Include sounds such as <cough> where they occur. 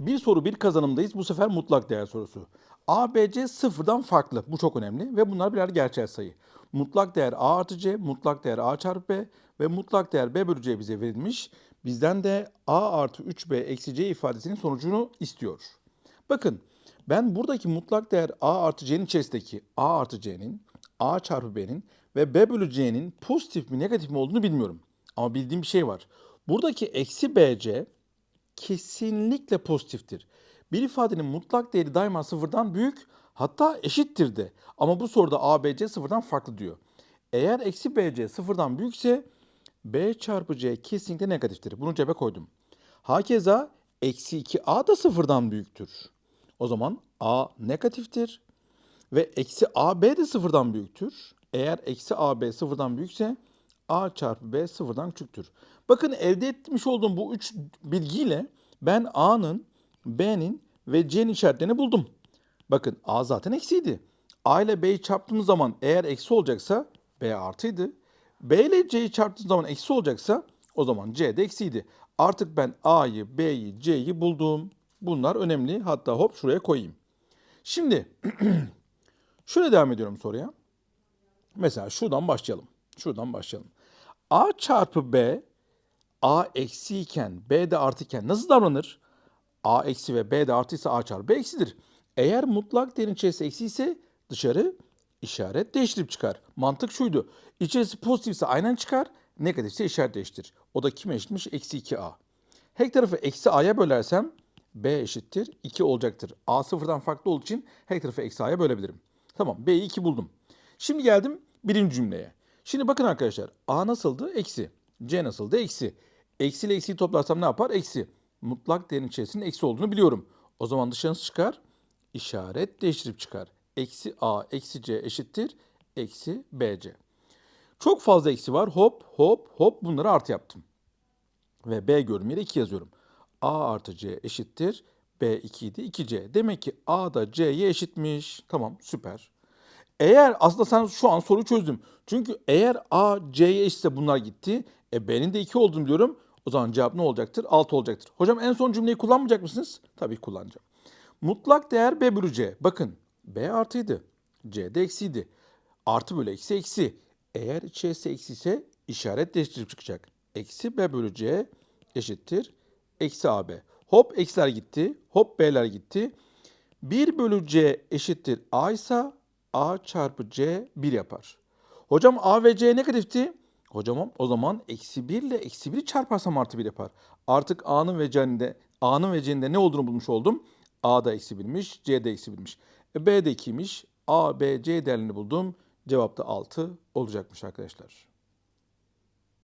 Bir soru bir kazanımdayız. Bu sefer mutlak değer sorusu. A, B, C sıfırdan farklı. Bu çok önemli ve bunlar birer gerçel sayı. Mutlak değer A artı C, mutlak değer A çarpı B ve mutlak değer B bölü C bize verilmiş. Bizden de A artı 3B eksi C ifadesinin sonucunu istiyor. Bakın ben buradaki mutlak değer A artı C'nin içerisindeki A artı C'nin, A çarpı B'nin ve B bölü C'nin pozitif mi negatif mi olduğunu bilmiyorum. Ama bildiğim bir şey var. Buradaki eksi BC kesinlikle pozitiftir. Bir ifadenin mutlak değeri daima sıfırdan büyük hatta eşittir de. Ama bu soruda A, B, C sıfırdan farklı diyor. Eğer eksi BC sıfırdan büyükse B çarpı C kesinlikle negatiftir. Bunu cebe koydum. Hakeza eksi 2A da sıfırdan büyüktür. O zaman A negatiftir ve eksi AB de sıfırdan büyüktür. Eğer eksi AB sıfırdan büyükse A çarpı B sıfırdan küçüktür. Bakın elde etmiş olduğum bu üç bilgiyle ben A'nın, B'nin ve C'nin işaretlerini buldum. Bakın A zaten eksiydi. A ile B'yi çarptığımız zaman eğer eksi olacaksa B artıydı. B ile C'yi çarptığımız zaman eksi olacaksa o zaman C de eksiydi. Artık ben A'yı, B'yi, C'yi buldum. Bunlar önemli. Hatta hop şuraya koyayım. Şimdi <clears throat> şöyle devam ediyorum soruya. Mesela şuradan başlayalım. Şuradan başlayalım. A çarpı B A eksi iken B de artı iken nasıl davranır? A eksi ve B de artıysa A çarpı B eksidir. Eğer mutlak değerin içerisi eksi ise dışarı işaret değiştirip çıkar. Mantık şuydu. İçerisi pozitifse aynen çıkar, negatifse işaret değiştir. O da kime eşitmiş? Eksi 2A. Her tarafı eksi A'ya bölersem B eşittir 2 olacaktır. A sıfırdan farklı olduğu için her tarafı eksi A'ya bölebilirim. Tamam B'yi 2 buldum. Şimdi geldim birinci cümleye. Şimdi bakın arkadaşlar A nasıldı? Eksi. C nasıldı? Eksi. Eksi ile eksiyi toplarsam ne yapar? Eksi. Mutlak değerin içerisinde eksi olduğunu biliyorum. O zaman dışarısı çıkar. İşaret değiştirip çıkar. Eksi A eksi C eşittir. Eksi BC. Çok fazla eksi var. Hop hop hop bunları artı yaptım. Ve B görünüm yere 2 yazıyorum. A artı C eşittir. B 2 idi 2C. Demek ki A da C'ye eşitmiş. Tamam süper. Eğer aslında sen şu an soruyu çözdüm. Çünkü eğer A C'ye eşitse bunlar gitti. E B'nin de 2 olduğunu biliyorum. O zaman cevap ne olacaktır? 6 olacaktır. Hocam en son cümleyi kullanmayacak mısınız? Tabii kullanacağım. Mutlak değer B bölü C. Bakın B artıydı. C de eksiydi. Artı bölü eksi eksi. Eğer içerisi eksi ise işaret değiştirip çıkacak. Eksi B bölü C eşittir. Eksi AB. Hop eksiler gitti. Hop B'ler gitti. 1 bölü C eşittir A ise A çarpı C 1 yapar. Hocam A ve C negatifti. Hocam o zaman eksi 1 ile eksi 1'i çarparsam artı 1 yapar. Artık A'nın ve C'nin de A'nın ve C'nin de ne olduğunu bulmuş oldum. A da eksi 1'miş, C de eksi 1'miş. E, B de 2'ymiş. A, B, C değerlerini buldum. Cevap da 6 olacakmış arkadaşlar.